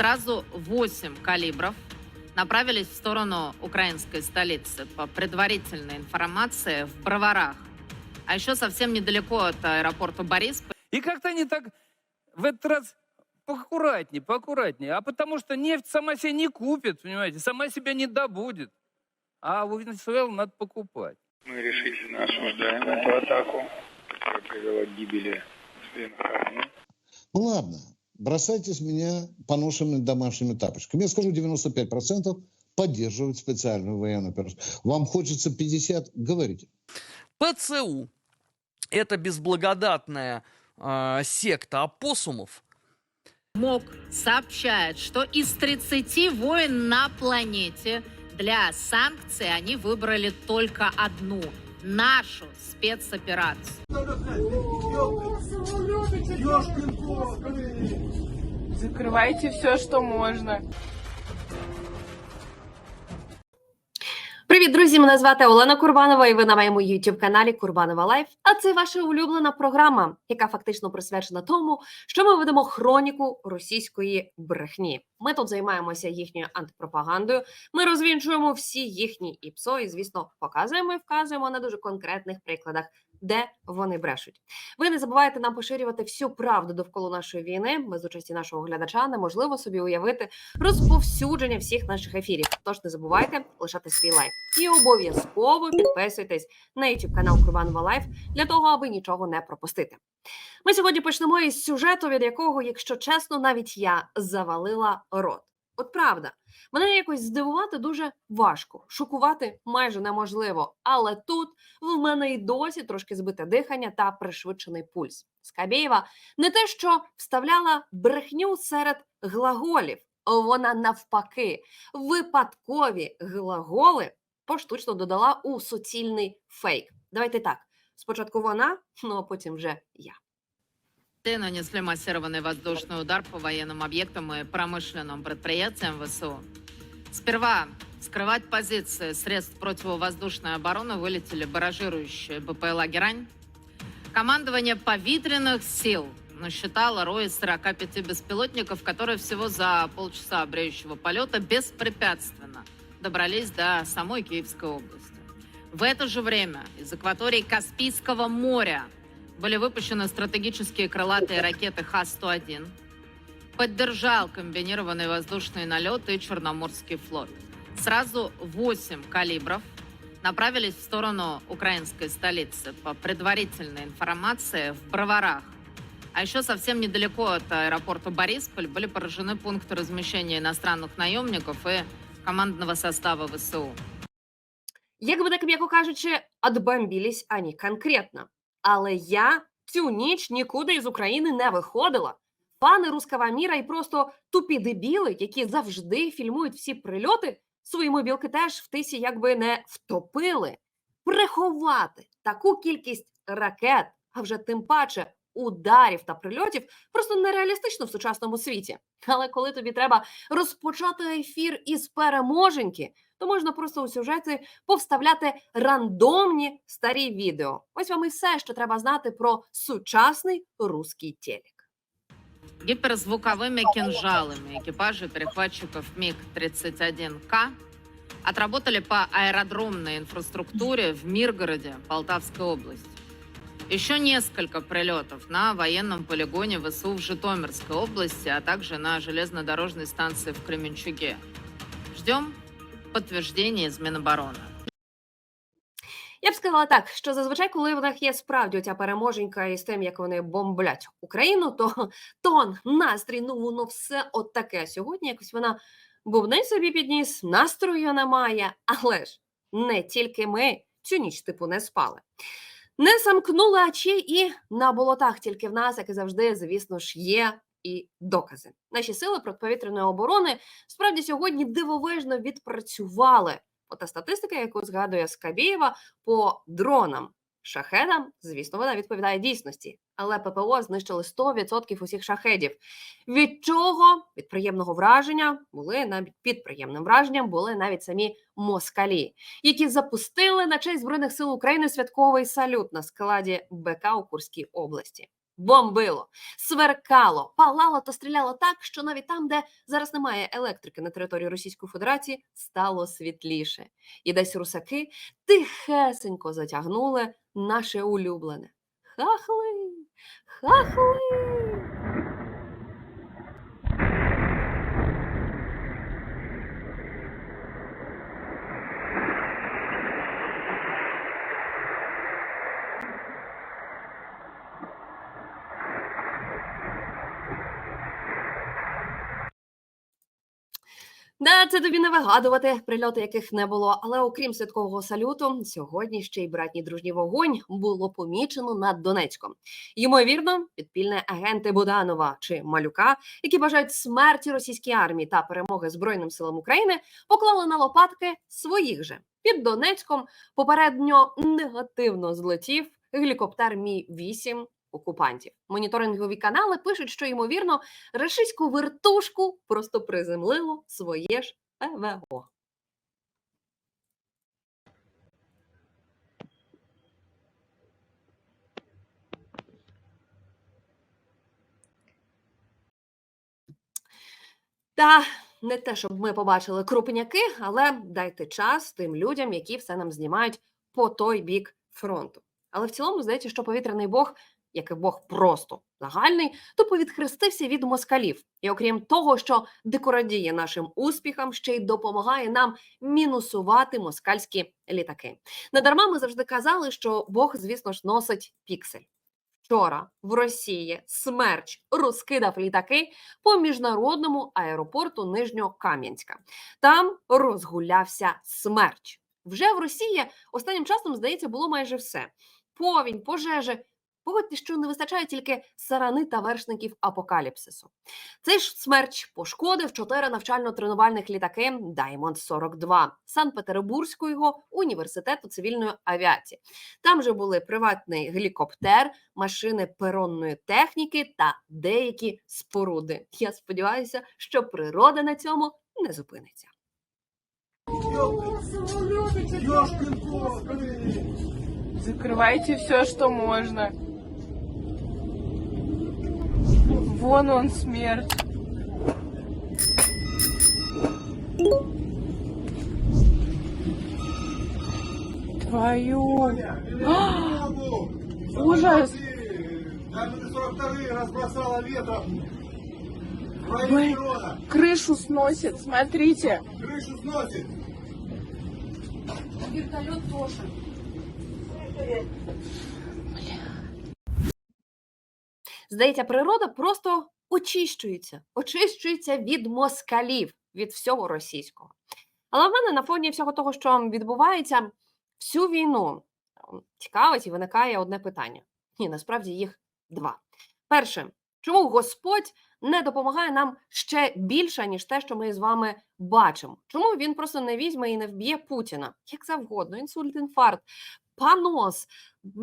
Сразу 8 калибров направились в сторону украинской столицы по предварительной информации в Броварах. А еще совсем недалеко от аэропорта Борисполь И как-то они так в этот раз поаккуратнее, поаккуратнее. А потому что нефть сама себя не купит, понимаете, сама себя не добудет. А у Венесуэлы надо покупать. Мы решительно осуждаем эту атаку, которая привела к гибели армии. Ну ладно, бросайте с меня поношенными домашними тапочками. Я скажу, 95% поддерживают специальную военную операцию. Вам хочется 50? Говорите. ПЦУ – это безблагодатная э, секта опоссумов, МОК сообщает, что из 30 войн на планете для санкций они выбрали только одну – нашу спецоперацию. Закрывайте все, что можно. Привіт, друзі! Мене звати Олена Курбанова, і ви на моєму youtube каналі Курбанова Лайф. А це ваша улюблена програма, яка фактично присвячена тому, що ми ведемо хроніку російської брехні. Ми тут займаємося їхньою антипропагандою. Ми розвінчуємо всі їхні ІПСО і, звісно, показуємо і вказуємо на дуже конкретних прикладах, де вони брешуть. Ви не забувайте нам поширювати всю правду довкола нашої війни. Без участі нашого глядача неможливо собі уявити розповсюдження всіх наших ефірів. Тож не забувайте лишати свій лайк і обов'язково підписуйтесь на YouTube канал Курбанова Лайф для того, аби нічого не пропустити. Ми сьогодні почнемо із сюжету, від якого, якщо чесно, навіть я завалила рот. От правда, мене якось здивувати дуже важко, шокувати майже неможливо. Але тут в мене й досі трошки збите дихання та пришвидшений пульс. Скабєєва не те, що вставляла брехню серед глаголів, вона навпаки випадкові глаголи поштучно додала у суцільний фейк. Давайте так: спочатку вона, ну а потім вже я. Нанесли массированный воздушный удар по военным объектам и промышленным предприятиям ВСУ. Сперва скрывать позиции средств противовоздушной обороны вылетели баражирующие БПЛА «Герань». Командование повитренных сил насчитало рой из 45 беспилотников, которые всего за полчаса бреющего полета беспрепятственно добрались до самой Киевской области. В это же время из акватории Каспийского моря были выпущены стратегические крылатые ракеты Х-101. Поддержал комбинированный воздушный налет и Черноморский флот. Сразу 8 калибров направились в сторону украинской столицы по предварительной информации в Броварах. А еще совсем недалеко от аэропорта Борисполь были поражены пункты размещения иностранных наемников и командного состава ВСУ. Як би так м'яко кажучи, отбомбілись ані конкретно. Але я цю ніч нікуди із України не виходила. Пани рускава міра і просто тупі дебіли, які завжди фільмують всі прильоти, свої мобілки теж в тисі якби не втопили. Приховати таку кількість ракет, а вже тим паче ударів та прильотів, просто нереалістично в сучасному світі. Але коли тобі треба розпочати ефір із переможеньки, то можна просто у сюжеті повставляти рандомні старі відео. Ось вам і все, що треба знати про сучасний руський телек. Гиперзвуковыми кинжалами экипажи перехватчиков МиГ-31К отработали по аэродромной инфраструктуре в Миргороде Полтавской области. Еще несколько прилетов на военном полигоне ВСУ в Житомирской области, а также на железнодорожной станции в Кременчуге. Ждем подтверждения из Минобороны. Я б сказала так, що зазвичай, коли в них є справді оця переможенька із тим, як вони бомблять Україну, то тон, настрій, ну воно все от таке. Сьогодні якось вона бубни собі підніс, настрою немає, але ж не тільки ми цю ніч типу не спали. Не замкнули очі і на болотах тільки в нас, як і завжди, звісно ж, є і докази. Наші сили протиповітряної оборони справді сьогодні дивовижно відпрацювали. Ота статистика, яку згадує Скабєєва по дронам. Шахедам, звісно, вона відповідає дійсності, але ППО знищили 100% усіх шахедів. Від чого від приємного враження були навіть під приємним враженням були навіть самі москалі, які запустили на честь збройних сил України святковий салют на складі БК у Курській області. Бомбило, сверкало, палало та стріляло так, що навіть там, де зараз немає електрики на території Російської Федерації, стало світліше. І десь русаки тихесенько затягнули наше улюблене. Хахли, хахли. Да, це тобі не вигадувати, прильоти яких не було. Але окрім святкового салюту, сьогодні ще й братній дружній вогонь було помічено над Донецьком. Ймовірно, підпільні агенти Буданова чи Малюка, які бажають смерті російській армії та перемоги Збройним силам України, поклали на лопатки своїх же. Під Донецьком попередньо негативно злетів гелікоптер Мі 8 окупантів. Моніторингові канали пишуть, що ймовірно рашистську вертушку просто приземлило своє ж ПВО. Та не те, щоб ми побачили крупняки, але дайте час тим людям, які все нам знімають по той бік фронту. Але в цілому здається, що повітряний бог, як і бог просто загальний, то повідхрестився від москалів. І окрім того, що декорадіє нашим успіхам, ще й допомагає нам мінусувати москальські літаки. Недарма ми завжди казали, що Бог, звісно ж, носить піксель. Вчора в Росії смерч розкидав літаки по міжнародному аеропорту Нижньокам'янська. Там розгулявся смерч. Вже в Росії останнім часом, здається, було майже все: повінь, пожежі. Погодьте, що не вистачає тільки сарани та вершників апокаліпсису. Цей ж смерч пошкодив чотири навчально-тренувальних літаки Даймонд 42 Санкт-Петербурзького університету цивільної авіації. Там же були приватний гелікоптер, машини перонної техніки та деякі споруди. Я сподіваюся, що природа на цьому не зупиниться. Закрывайте все, что можно. Вон он смерть. Твою. А! Ужас. Даже 42 разбросала ветром. В Ой. Крышу сносит, смотрите. Крышу сносит. Здається, природа просто очищується, очищується від москалів, від всього російського. Але в мене на фоні всього того, що відбувається, всю війну цікавить і виникає одне питання. Ні, насправді їх два. Перше, чому Господь не допомагає нам ще більше, ніж те, що ми з вами бачимо? Чому він просто не візьме і не вб'є Путіна? Як завгодно, інсульт, інфаркт, панос,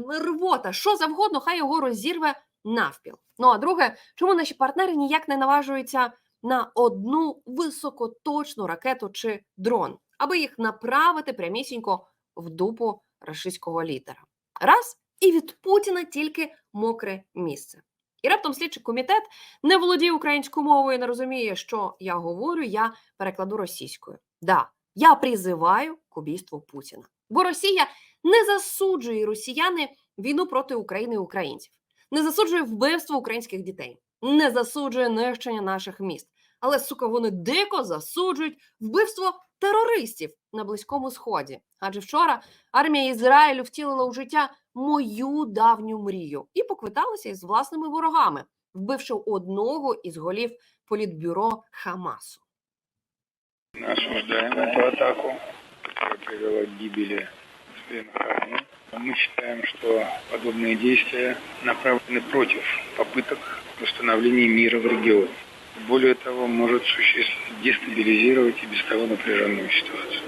рвота, що завгодно, хай його розірве навпіл. Ну а друге, чому наші партнери ніяк не наважуються на одну високоточну ракету чи дрон, аби їх направити прямісінько в дупу рашистського лідера? Раз і від Путіна тільки мокре місце. І раптом слідчий комітет не володіє українською мовою, не розуміє, що я говорю, я перекладу російською. Да, я призиваю к убійству Путіна. Бо Росія не засуджує росіяни війну проти України і українців не засуджує вбивство українських дітей, не засуджує нищення наших міст. Але сука, вони дико засуджують вбивство терористів на близькому сході. Адже вчора армія Ізраїлю втілила у життя мою давню мрію і поквиталася із власними ворогами, вбивши одного із голів політбюро Хамасу. Мы осуждаем эту атаку, которая привела к гибели членов армии. Мы считаем, что подобные действия направлены против попыток установления мира в регионе. Более того, может существенно дестабилизировать и без того напряженную ситуацию.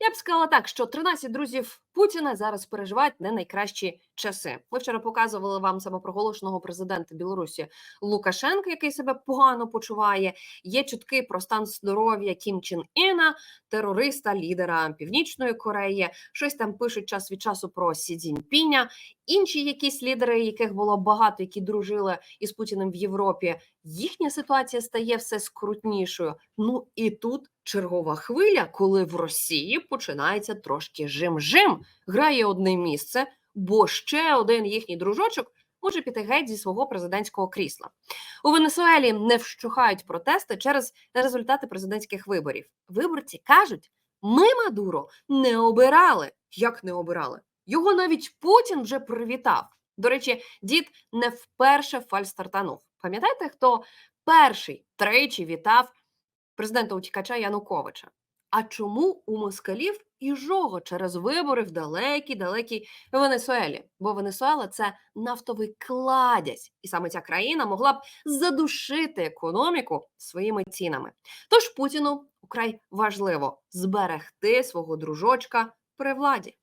Я б сказала так, що 13 друзів Путіна зараз переживають не найкращі часи. Ми вчора показували вам самопроголошеного президента Білорусі Лукашенка, який себе погано почуває. Є чутки про стан здоров'я Кім Чен Іна, терориста, лідера Північної Кореї. Щось там пишуть час від часу про Сі Цзіньпіня. Інші якісь лідери, яких було багато, які дружили із Путіним в Європі. Їхня ситуація стає все скрутнішою. Ну і тут чергова хвиля, коли в Росії починається трошки жим-жим. Грає одне місце, бо ще один їхній дружочок може піти геть зі свого президентського крісла. У Венесуелі не вщухають протести через результати президентських виборів. Виборці кажуть: ми Мадуро не обирали. Як не обирали? Його навіть Путін вже привітав. До речі, дід не вперше фальстартанув. Пам'ятаєте, хто перший тричі вітав президента утікача Януковича? А чому у москалів і жого через вибори в далекій далекій Венесуелі? Бо Венесуела це нафтовий кладязь, і саме ця країна могла б задушити економіку своїми цінами. Тож Путіну украй важливо зберегти свого дружочка при владі.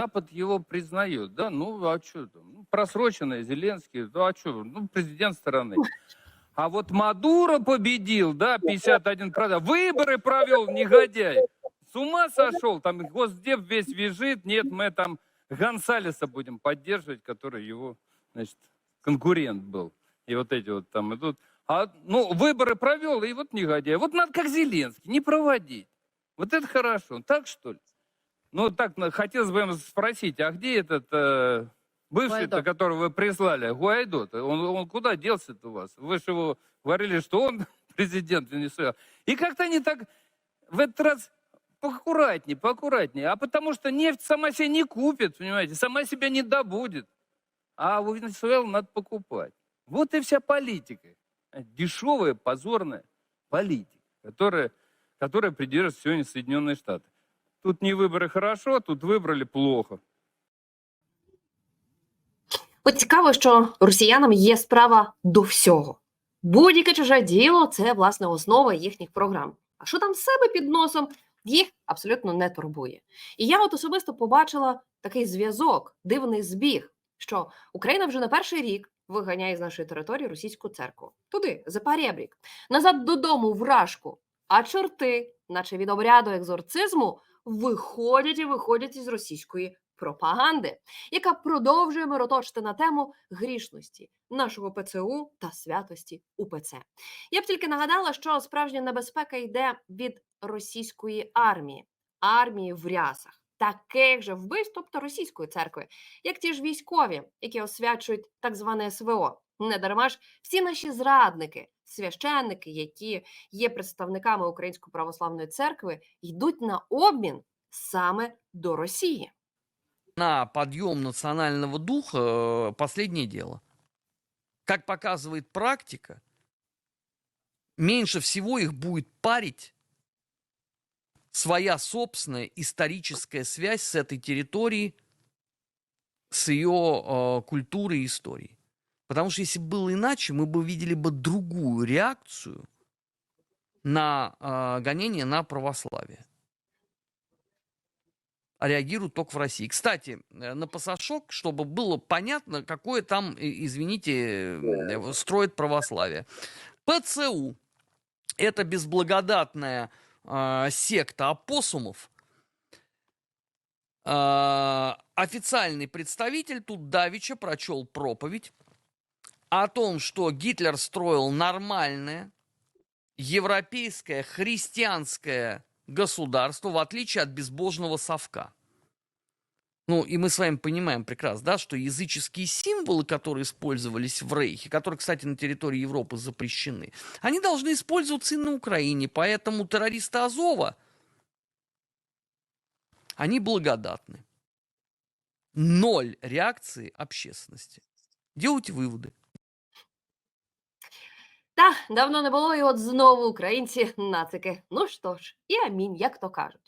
Запад его признает, да, ну а что там, ну, просроченный Зеленский, ну а что, ну президент страны. А вот Мадуро победил, да, 51%, выборы провел, негодяй. С ума сошел, там Госдеп весь визжит, нет, мы там Гонсалеса будем поддерживать, который его, значит, конкурент был. И вот эти вот там идут. А, ну, выборы провел, и вот негодяй. Вот надо как Зеленский, не проводить. Вот это хорошо, так что ли? Ну, так, хотелось бы им спросить, а где этот э, бывший-то, которого вы прислали, Гуайдо? Он, он куда делся-то у вас? Вы же его говорили, что он президент Венесуэлы. И как-то они так в этот раз поаккуратнее, поаккуратнее. А потому что нефть сама себя не купит, понимаете, сама себя не добудет. А у Венесуэлы надо покупать. Вот и вся политика. Дешевая, позорная политика, которая, которая придерживается сегодня Соединенные Штаты. Тут не выборы хорошо, тут выбрали плохо. От цікаво, що росіянам є справа до всього. Будь-яке чуже діло це власне основа їхніх програм. А що там в себе під носом, Їх абсолютно не турбує. І я от особисто побачила такий зв'язок, дивний збіг, що Україна вже на перший рік виганяє з нашої території російську церкву. Туди, за Парєбрік, назад додому, вражку. А чорти, наче від обряду екзорцизму, виходять і виходять із російської пропаганди яка продовжує мироточити на тему грішності нашого ПЦУ та святості УПЦ. Я б тільки нагадала, що справжня небезпека йде від російської армії, армії в рясах, таких же вбивств, тобто російської церкви, як ті ж військові, які освячують так зване СВО. Не дарма ж всі наші зрадники, священники, які є представниками Української православної церкви, йдуть на обмін саме до Росії. На подъем национального духа э, последнее дело. Как показывает практика, меньше всего их будет парить своя собственная историческая связь с этой территорией, с ее э, культурой и историей. Потому что если бы было иначе, мы бы видели бы другую реакцию на э, гонение на православие реагируют только в России. Кстати, э, на пасашок, чтобы было понятно, какое там, э, извините, э, строит православие. ПЦУ – это безблагодатная э, секта опоссумов. Э, официальный представитель тут Давича прочел проповедь о том, что Гитлер строил нормальное, европейское, христианское государство, в отличие от безбожного совка. Ну, и мы с вами понимаем прекрасно, да, что языческие символы, которые использовались в Рейхе, которые, кстати, на территории Европы запрещены, они должны использоваться и на Украине. Поэтому террористы Азова, они благодатны. Ноль реакции общественности. Делайте выводы. Та давно не було, і от знову українці нацики. Ну що ж, і амінь, як то кажуть.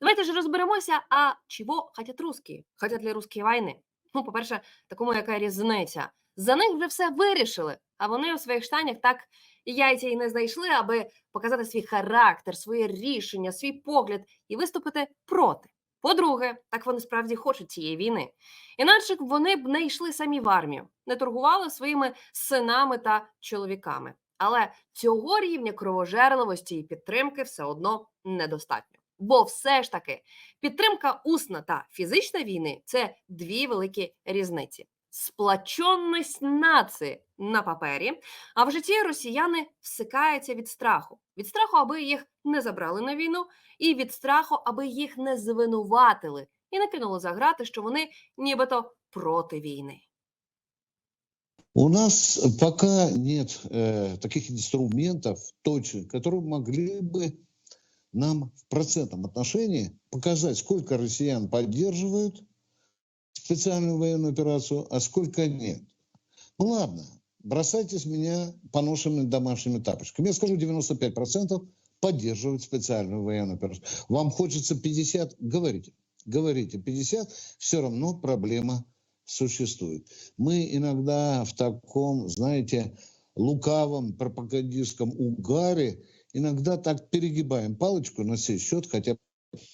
Давайте ж розберемося, а чого хотять русські? Хотять ли русські війни? Ну, по-перше, такому яка різниця. За них вже все вирішили, а вони у своїх штанях так яйця і не знайшли, аби показати свій характер, своє рішення, свій погляд і виступити проти. По-друге, так вони справді хочуть цієї війни. Інакше вони б не йшли самі в армію, не торгували своїми синами та чоловіками. Але цього рівня кровожерливості і підтримки все одно недостатньо. Бо все ж таки підтримка усна та фізична війни це дві великі різниці. Сплаченність нації на папері, а в житті росіяни всикаються від страху, від страху, аби їх не забрали на війну, і від страху, аби їх не звинуватили і не кинули за грати, що вони нібито проти війни. У нас пока нет э, таких инструментов точных, которые могли бы нам в процентном отношении показать, сколько россиян поддерживают специальную военную операцию, а сколько нет. Ну ладно, бросайте с меня поношенными домашними тапочками. Я скажу, 95% поддерживают специальную военную операцию. Вам хочется 50? Говорите. Говорите 50, все равно проблема существует. Мы иногда в таком, знаете, лукавом пропагандистском угаре иногда так перегибаем палочку на сей счет, хотя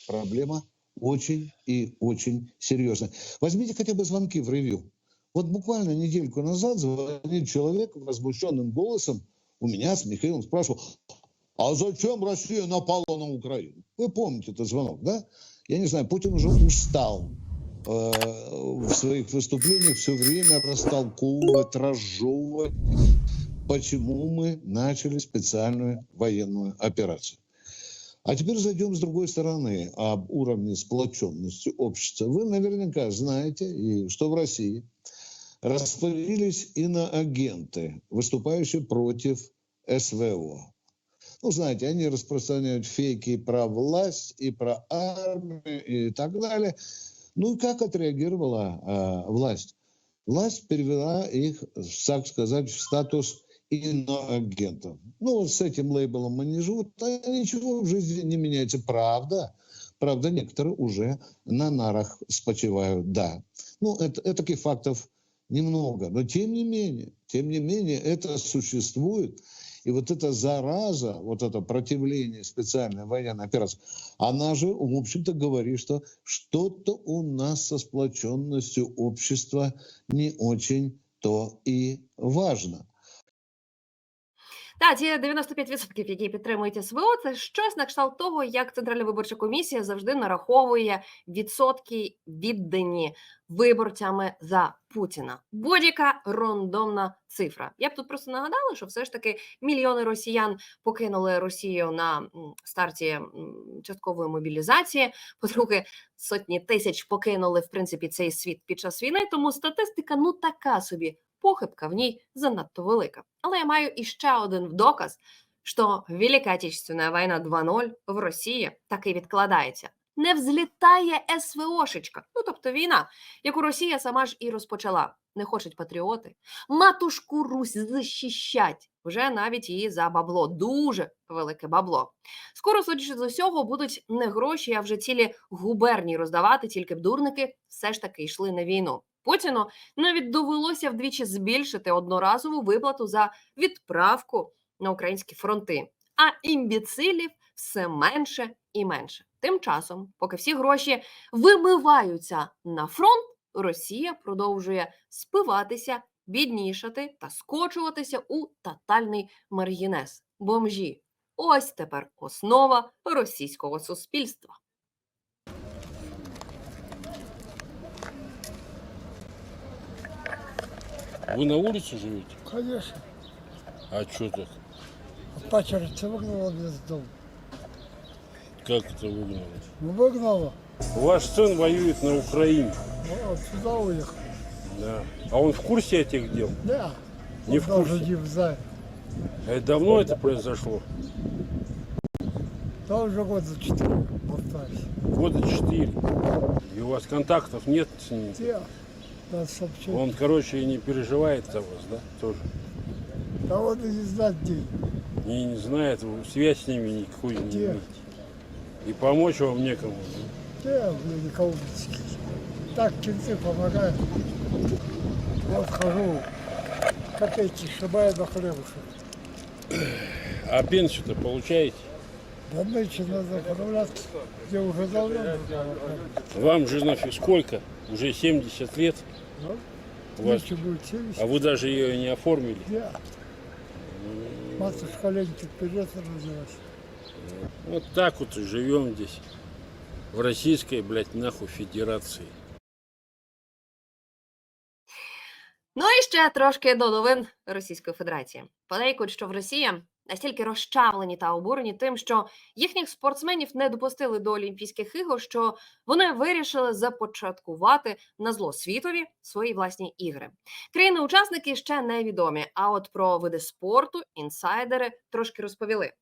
проблема очень и очень серьезная. Возьмите хотя бы звонки в ревью. Вот буквально недельку назад звонит человек возмущенным голосом у меня с Михаилом спрашивал, а зачем Россия напала на Украину? Вы помните этот звонок, да? Я не знаю, Путин уже устал в своих выступлениях все время растолковывать, разжевывать, почему мы начали специальную военную операцию. А теперь зайдем с другой стороны об уровне сплоченности общества. Вы наверняка знаете, и что в России распылились иноагенты, выступающие против СВО. Ну, знаете, они распространяют фейки про власть, и про армию, и так далее. Ну и как отреагировала э, власть? Власть перевела их, так сказать, в статус иноагентов. Ну, вот с этим лейблом они живут, а ничего в жизни не меняется. Правда, правда, некоторые уже на нарах спочивают, да. Ну, это, это таких фактов немного, но тем не менее, тем не менее, это существует. И вот эта зараза, вот это противление специальной военной операции, она же, в общем-то, говорит, что что-то у нас со сплоченностью общества не очень то и важно. Та ті 95%, які підтримують СВО, це щось на кшталт того, як Центральна виборча комісія завжди нараховує відсотки віддані виборцями за Путіна. Будь-яка рандомна цифра. Я б тут просто нагадала, що все ж таки мільйони росіян покинули Росію на старті часткової мобілізації. По-друге, сотні тисяч покинули в принципі цей світ під час війни. Тому статистика ну така собі похибка в ній занадто велика. Але я маю іще один доказ, що Велика Отечественна війна 2.0 в Росії таки відкладається. Не взлітає СВОшечка, ну тобто війна, яку Росія сама ж і розпочала. Не хочуть патріоти. Матушку Русь захищать. Вже навіть її за бабло, дуже велике бабло. Скоро, судячи з усього, будуть не гроші, а вже цілі губернії роздавати, тільки б дурники все ж таки йшли на війну. Путіну навіть довелося вдвічі збільшити одноразову виплату за відправку на українські фронти, а імбіцилів все менше і менше. Тим часом, поки всі гроші вимиваються на фронт, Росія продовжує спиватися, біднішати та скочуватися у тотальний маргінез. Бомжі. Ось тепер основа російського суспільства. Вы на улице живете? Конечно. А что так? Пачерица выгнала меня из дома. Как это выгнали? Ну, выгнала. Ваш сын воюет на Украине. Вот сюда уехал. Да. А он в курсе этих дел? Да. Не Он в даже курсе. не знает. А это давно это произошло? Да уже года четыре, повторюсь. Года четыре. И у вас контактов нет с ним? Где? Сообщили. Он, короче, и не переживает за вас, да? Тоже. Да он и не знает где. И не знает, связь с ними никакой не Где? имеете. И помочь вам некому. да? Где, блин, никого не. Так кенты помогают. Вот хожу, копейки сшибаю до хлебушек. А пенсию-то получаете? Да нынче надо заправляться, где уже давно нужно заправляться. Вам же нафиг сколько? Уже 70 лет? Ну, У вас... Нынче будет 70. А вы даже ее не оформили? Я. Матушка Ленька вперед родилась. Вот так вот и живем здесь. В Российской, блядь, нахуй Федерации. Ну і ще трошки до новин Російської Федерації. Подейкують, що в Росії настільки розчавлені та обурені тим, що їхніх спортсменів не допустили до Олімпійських ігор, що вони вирішили започаткувати на зло світові свої власні ігри. Країни-учасники ще невідомі. А от про види спорту інсайдери трошки розповіли.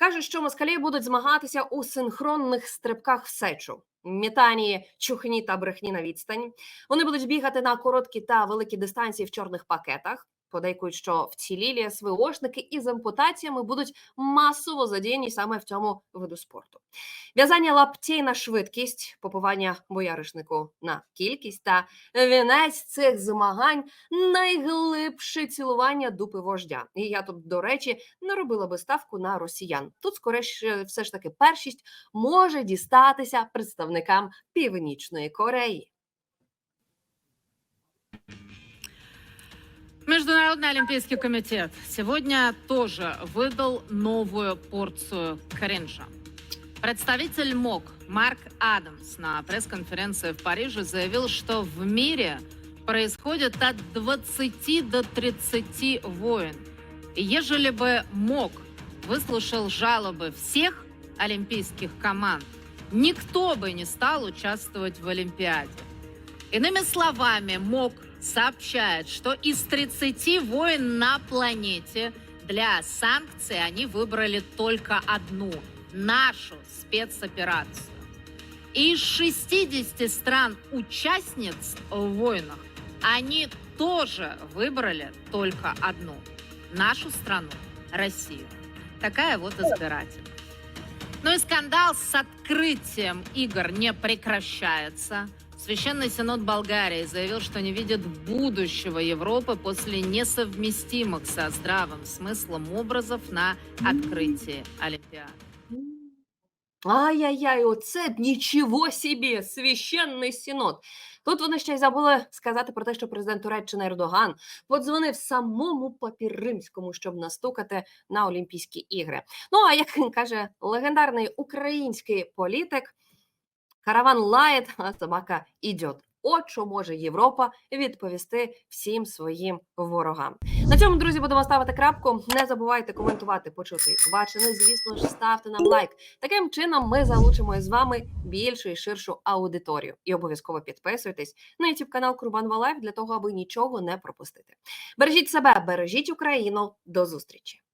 Кажуть, що москалі будуть змагатися у синхронних стрибках в сечу, метанні чухні та брехні на відстані, вони будуть бігати на короткі та великі дистанції в чорних пакетах. Подейкують, що вцілілі СВОшники із ампутаціями будуть масово задіяні саме в цьому виду спорту. В'язання лаптей на швидкість, попивання бояришнику на кількість та вінець цих змагань найглибше цілування дупи вождя. І я тут, до речі, не робила би ставку на росіян. Тут скоріше все ж таки першість може дістатися представникам Північної Кореї. Международный олимпийский комитет сегодня тоже выдал новую порцию кринжа. Представитель МОК Марк Адамс на пресс-конференции в Париже заявил, что в мире происходит от 20 до 30 войн. И ежели бы МОК выслушал жалобы всех олимпийских команд, никто бы не стал участвовать в Олимпиаде. Иными словами, МОК сообщает, что из 30 войн на планете для санкций они выбрали только одну – нашу спецоперацию. Из 60 стран-участниц в войнах они тоже выбрали только одну – нашу страну, Россию. Такая вот избиратель. Ну и скандал с открытием игр не прекращается. Священный Синод Болгарии заявил, что не видит будущего Европы после несовместимых со здравым смыслом образов на открытии Олимпиады. Ай-яй-яй, оце б нічого собі, священний синод. Тут вони ще й забули сказати про те, що президент Туреччини Ердоган подзвонив самому папі римському, щоб настукати на Олімпійські ігри. Ну а як каже легендарний український політик, караван лає, а собака ідет. От що може Європа відповісти всім своїм ворогам. На цьому, друзі, будемо ставити крапку. Не забувайте коментувати, почути і побачене. Звісно ж, ставте нам лайк. Таким чином ми залучимо з вами більшу і ширшу аудиторію. І обов'язково підписуйтесь на YouTube канал Курбан Лайф для того, аби нічого не пропустити. Бережіть себе, бережіть Україну. До зустрічі!